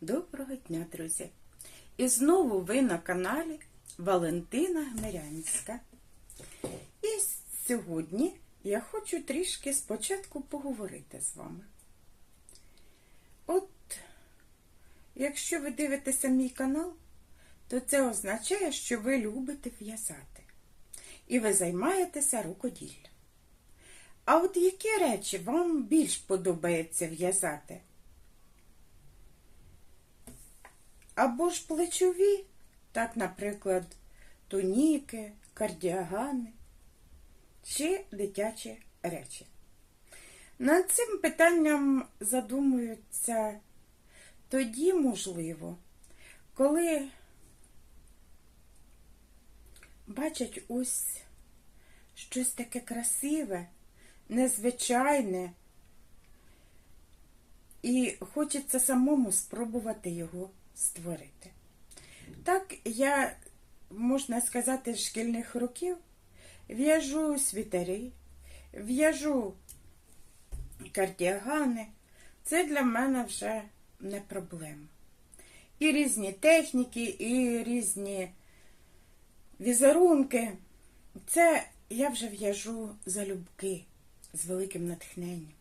Доброго дня, друзі! І знову ви на каналі Валентина Гмирянська. І сьогодні я хочу трішки спочатку поговорити з вами. От, якщо ви дивитеся мій канал, то це означає, що ви любите в'язати. І ви займаєтеся рукоділлям. А от які речі вам більш подобається в'язати? Або ж плечові, так, наприклад, туніки, кардіагани чи дитячі речі. Над цим питанням задумуються тоді, можливо, коли бачать ось щось таке красиве, незвичайне, і хочеться самому спробувати його створити. Так, я, можна сказати, з шкільних років в'яжу світери, в'яжу кардіагани. Це для мене вже не проблема. І різні техніки, і різні візерунки. Це я вже в'яжу залюбки з великим натхненням.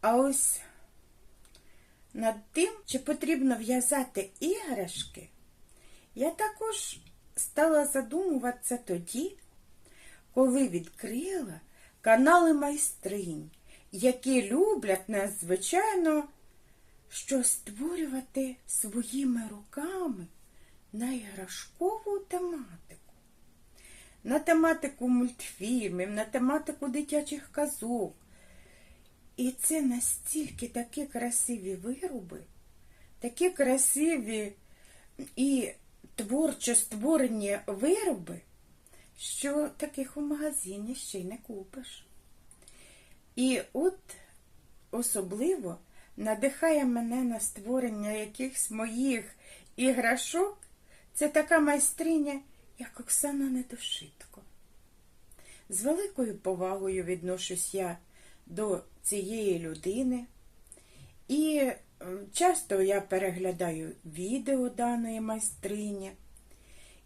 А ось над тим, чи потрібно в'язати іграшки, я також стала задумуватися тоді, коли відкрила канали майстринь, які люблять надзвичайно що створювати своїми руками на іграшкову тематику. На тематику мультфільмів, на тематику дитячих казок. І це настільки такі красиві вироби, такі красиві і творчо створені вироби, що таких у магазині ще й не купиш. І от особливо надихає мене на створення якихось моїх іграшок. Це така майстриня, як Оксана Недошитко. З великою повагою відношусь я до цієї людини. І е, часто я переглядаю відео даної майстрині.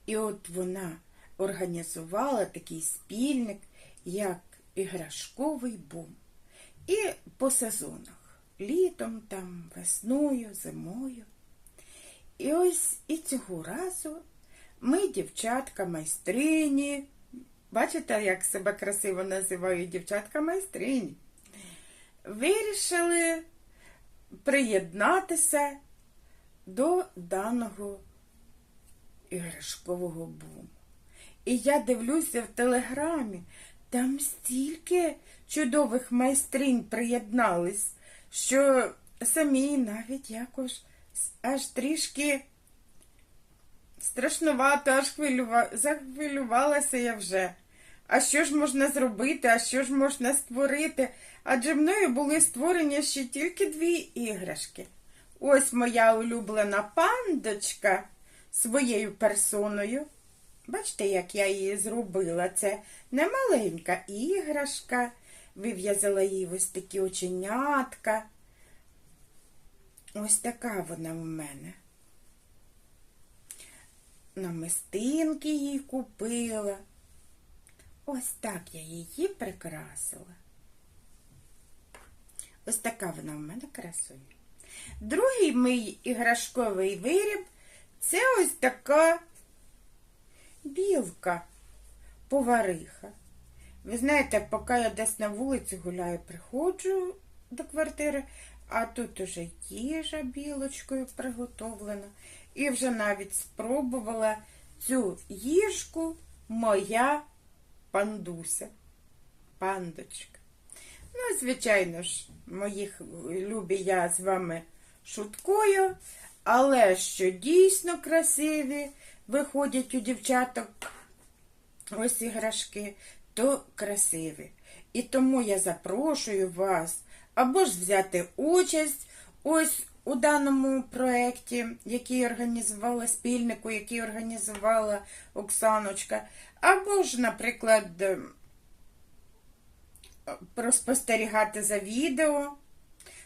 І от вона організувала такий спільник, як іграшковий бум. І по сезонах. Літом, там, весною, зимою. І ось і цього разу ми, дівчатка, майстрині, бачите, як себе красиво називають дівчатка майстрині, вирішили приєднатися до даного іграшкового буму. І я дивлюся в телеграмі, там стільки чудових майстринь приєднались, що самі навіть якось аж трішки страшнувато, аж хвилюва... захвилювалася я вже. А що ж можна зробити, а що ж можна створити? Адже мною були створені ще тільки дві іграшки. Ось моя улюблена пандочка своєю персоною. Бачите, як я її зробила? Це не маленька іграшка. Вив'язала їй ось такі оченятка. Ось така вона в мене. Намистинки їй купила. Ось так я її прикрасила. Ось така вона в мене красує. Другий мій іграшковий виріб це ось така білка, повариха. Ви знаєте, поки я десь на вулиці гуляю, приходжу до квартири, а тут уже їжа білочкою приготовлена. І вже навіть спробувала цю їжку моя пандуся, пандочка. Ну, звичайно ж, моїх любі я з вами шуткую, але що дійсно красиві виходять у дівчаток ось іграшки, то красиві. І тому я запрошую вас або ж взяти участь ось у даному проєкті, який організувала спільнику, який організувала Оксаночка, або ж, наприклад, проспостерігати за відео,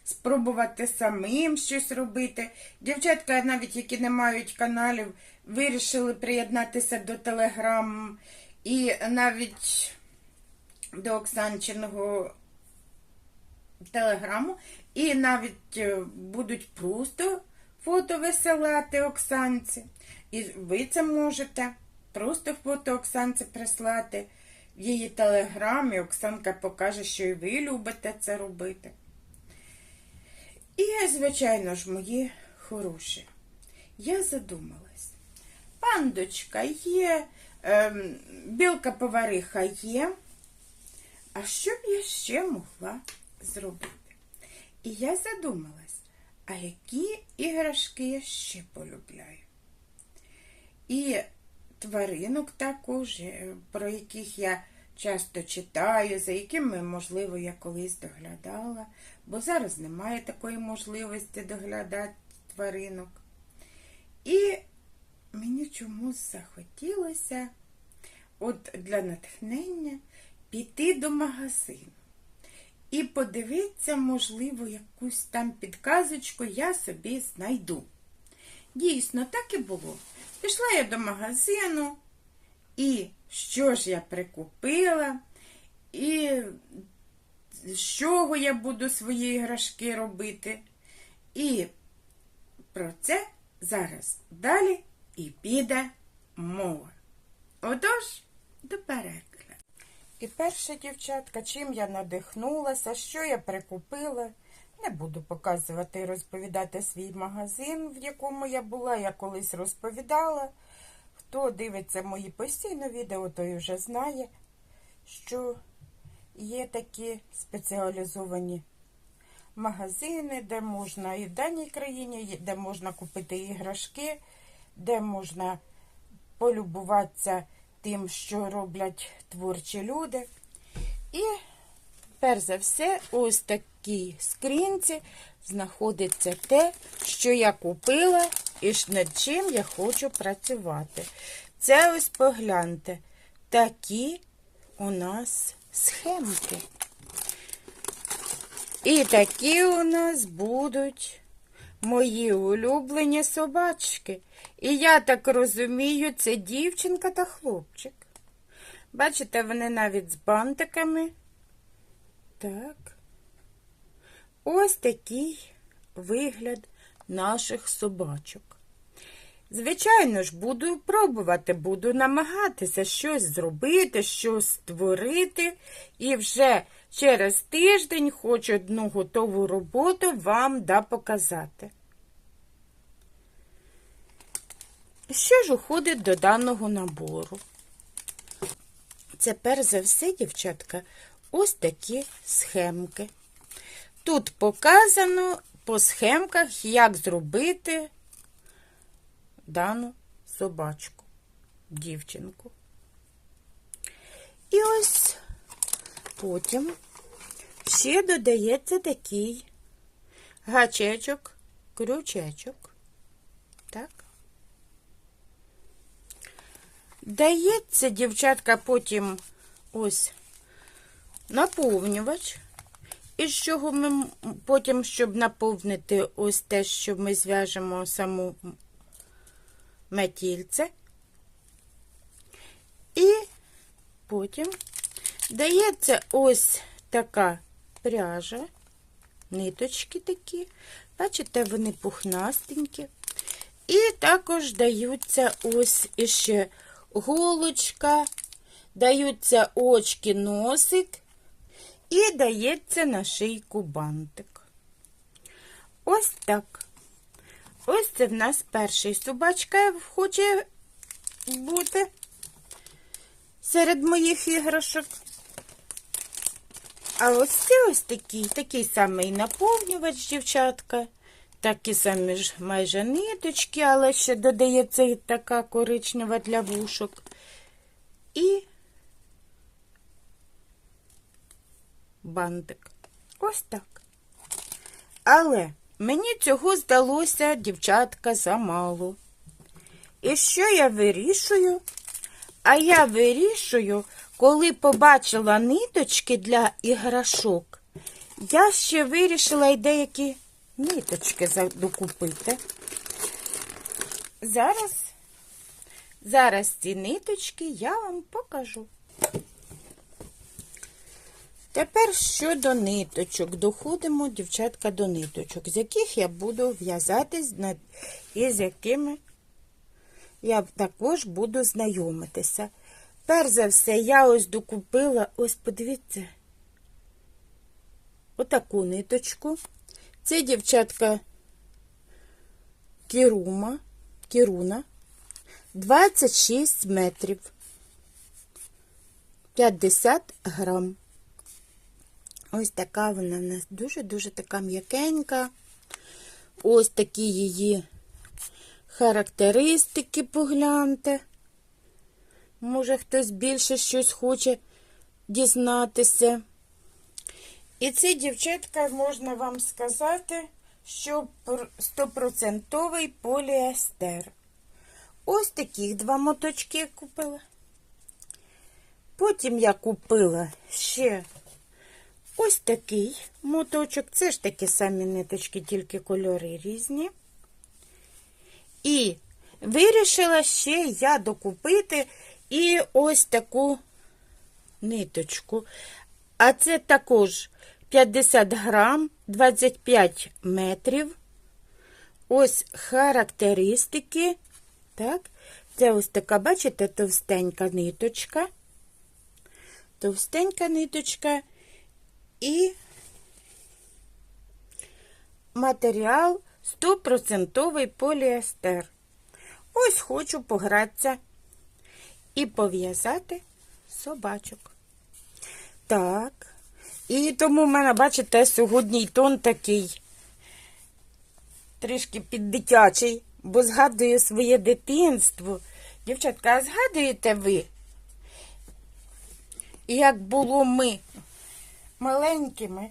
спробувати самим щось робити. Дівчатка, навіть які не мають каналів, вирішили приєднатися до телеграм і навіть до Оксанчиного телеграму, і навіть е, будуть просто фото висилати Оксанці. І ви це можете просто фото Оксанці прислати в її телеграмі. Оксанка покаже, що і ви любите це робити. І, звичайно ж, мої хороші, я задумалась. Пандочка є, ем, білка повариха є. А що б я ще могла зробити? І я задумалась, а які іграшки я ще полюбляю? І тваринок також, е, про яких я часто читаю, за якими, можливо, я колись доглядала, бо зараз немає такої можливості доглядати тваринок. І мені чомусь захотілося, от для натхнення, піти до магазину. І подивитися, можливо, якусь там підказочку я собі знайду. Дійсно, так і було. Пішла я до магазину, і що ж я прикупила, і з чого я буду свої іграшки робити. І про це зараз далі і піде мова. Отож, до перегляду. І перша дівчатка, чим я надихнулася, що я прикупила. Не буду показувати і розповідати свій магазин, в якому я була, я колись розповідала. Хто дивиться мої постійно відео, той вже знає, що є такі спеціалізовані магазини, де можна і в даній країні, де можна купити іграшки, де можна полюбуватися тим, що роблять творчі люди. І перш за все, ось такій скрінці знаходиться те, що я купила і над чим я хочу працювати. Це ось погляньте, такі у нас схемки. І такі у нас будуть мої улюблені собачки. І я так розумію, це дівчинка та хлопчик. Бачите, вони навіть з бантиками. Так. Ось такий вигляд наших собачок. Звичайно ж, буду пробувати, буду намагатися щось зробити, щось створити, і вже через тиждень хоч одну готову роботу вам да показати. Що ж уходить до даного набору? Це перш за все, дівчатка, ось такі схемки. Тут показано по схемках, як зробити дану собачку, дівчинку. І ось потім ще додається такий гачечок, крючечок. Так. Дається, дівчатка, потім ось наповнювач. І з чого ми потім, щоб наповнити ось те, що ми зв'яжемо саму метільце. І потім дається ось така пряжа, ниточки такі. Бачите, вони пухнастенькі. І також даються ось іще голочка, даються очки, носик і дається на шийку бантик. Ось так. Ось це в нас перший собачка хоче бути серед моїх іграшок. А ось це ось такий, такий самий наповнювач, дівчатка. Такі самі ж майже ниточки, але ще додається і така коричнева для вушок. І бантик. Ось так. Але мені цього здалося, дівчатка, замало. І що я вирішую? А я вирішую, коли побачила ниточки для іграшок, Я ще вирішила й деякі ниточки докупити. Зараз, зараз ці ниточки я вам покажу. Тепер щодо ниточок. Доходимо, дівчатка, до ниточок, з яких я буду в'язатись на- і з якими я також буду знайомитися. Перш за все, я ось докупила, ось подивіться, отаку ниточку. Це дівчатка Кірума, Кіруна, 26 метрів, 50 грам. Ось така вона в нас дуже-дуже така м'якенька. Ось такі її характеристики погляньте. Може, хтось більше щось хоче дізнатися. І ці дівчатка, можна вам сказати, що пр- стопроцентовий поліестер. Ось таких два моточки купила. Потім я купила ще ось такий моточок. Це ж такі самі ниточки, тільки кольори різні. І вирішила ще я докупити і ось таку ниточку. А це також 50 грам, 25 метрів. Ось характеристики. Так, це ось така, бачите, товстенька ниточка. Товстенька ниточка і матеріал 100% поліестер. Ось хочу погратися і пов'язати собачок. Так. І тому в мене, бачите, сьогодні тон такий трішки піддитячий, бо згадую своє дитинство. Дівчатка, а згадуєте ви, як було ми маленькими,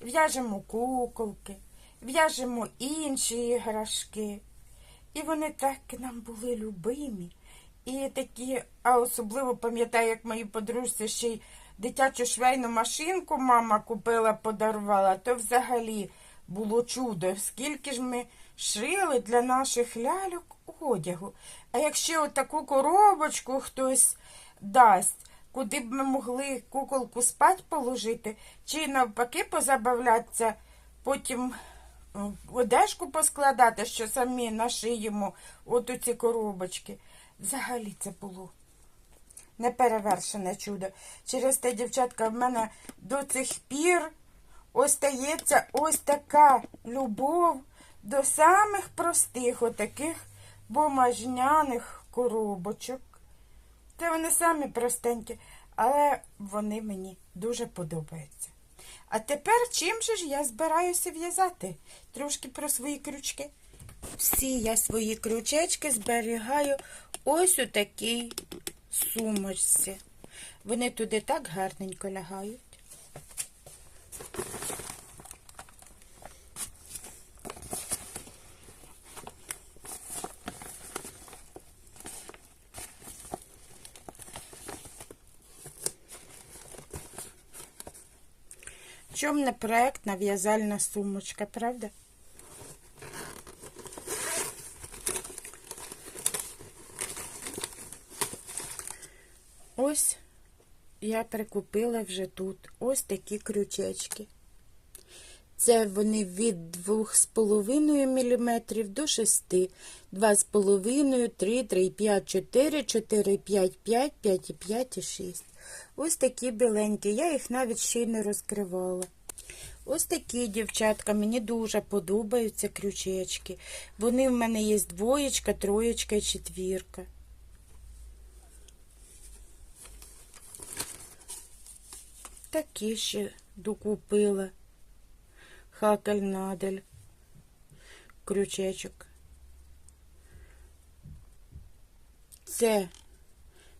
в'яжемо куколки, в'яжемо інші іграшки. І вони так нам були любимі. І такі, а особливо пам'ятаю, як моїй подружці ще й дитячу швейну машинку мама купила, подарувала, то взагалі було чудо. Скільки ж ми шили для наших ляльок одягу. А якщо отаку коробочку хтось дасть, куди б ми могли куколку спать положити, чи навпаки позабавлятися, потім одежку поскладати, що самі нашиємо от у ці коробочки. Взагалі це було неперевершене чудо. Через те, дівчатка, в мене до цих пір остається ось така любов до самих простих отаких бумажняних коробочок. Це вони самі простенькі, але вони мені дуже подобаються. А тепер чим же ж я збираюся в'язати? Трошки про свої крючки. Всі я свої крючечки зберігаю ось у такій сумочці. Вони туди так гарненько лягають. Чом не проектна в'язальна сумочка, правда? Ось я прикупила вже тут ось такі крючечки. Це вони від 2,5 мм до 6, 2,5, 3, 3, 5, 4, 4, 5, 5, 5, 5 і 6. Ось такі біленькі, я їх навіть ще й не розкривала. Ось такі, дівчатка, мені дуже подобаються крючечки. Вони в мене є двоєчка, троєчка і четвірка. Такі ще докупила. Хакель надель. Крючечок. Це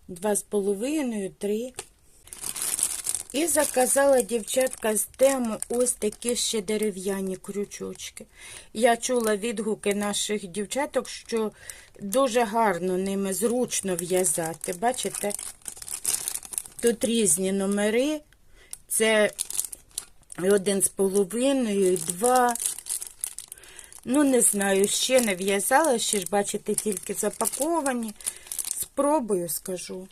два з половиною, три. І заказала дівчатка з тему ось такі ще дерев'яні крючочки. Я чула відгуки наших дівчаток, що дуже гарно ними зручно в'язати. Бачите? Тут різні номери. Це один з половиною, і два. Ну, не знаю, ще не в'язала, ще ж, бачите, тільки запаковані. Спробую, скажу.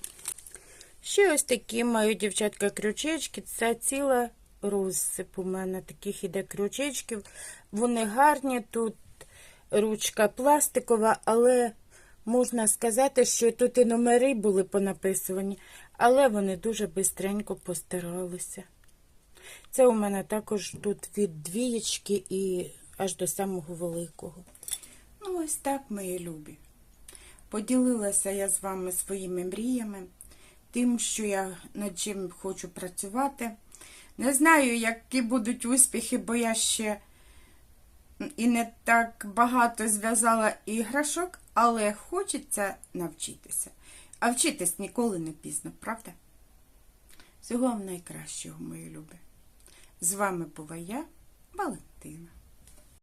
Ще ось такі маю, дівчатка, крючечки. Це ціла розсип у мене таких іде крючечків. Вони гарні, тут ручка пластикова, але можна сказати, що тут і номери були понаписувані, але вони дуже бистренько постаралися. Це у мене також тут від двієчки і аж до самого великого. Ну, ось так, мої любі. Поділилася я з вами своїми мріями, тим, що я над чим хочу працювати. Не знаю, які будуть успіхи, бо я ще і не так багато зв'язала іграшок, але хочеться навчитися. А вчитись ніколи не пізно, правда? Всього вам найкращого, мої любі. З вами була я, Валентина.